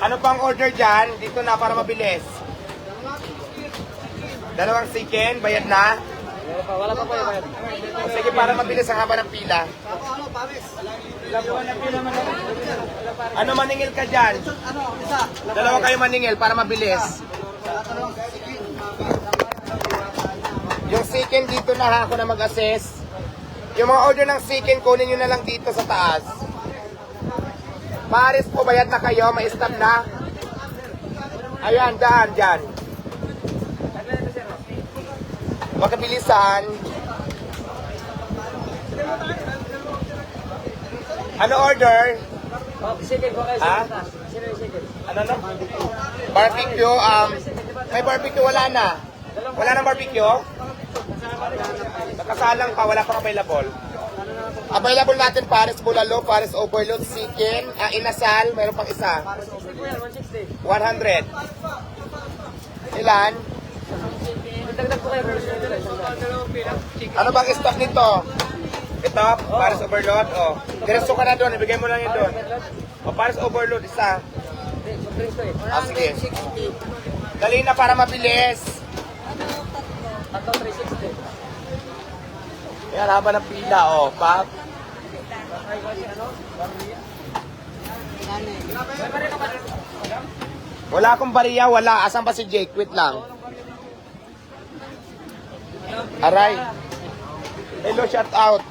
Ano pang order dyan? Dito na para mabilis. Dalawang chicken, bayad na. Wala pa, wala pa po yung bayad. Sige, para mabilis ang haba ng pila. Ano maningil ka dyan? Dalawa kayo maningil para mabilis. Yung chicken dito na ha, ako na mag-assess. Yung mga order ng chicken, kunin nyo na lang dito sa taas. Paris po, bayad na kayo, may stop na. Ayan, daan, dyan. Magkabilisan. Ano order? Chicken? Ano no? Barbecue, um, may barbecue, wala na. Wala nang barbecue? Nakasalang pa, wala pang available. Available natin Paris Bulalo, Paris Overload, Chicken, ah, Inasal, mayroon pang isa. Chicken po yan, 160. 100. Ilan? Ano bang stock nito? Ito, Paris Overload, oh. Diretso ka na doon, ibigay mo lang yun doon. O, Paris Overload, isa. Ah, sige. Dali na para mabilis. Tatlo 360. Yan, haba ng pila, oh. Pap. Wala akong bariya, wala. Asan ba si Jake? Wait lang. Aray. Hello, shout out.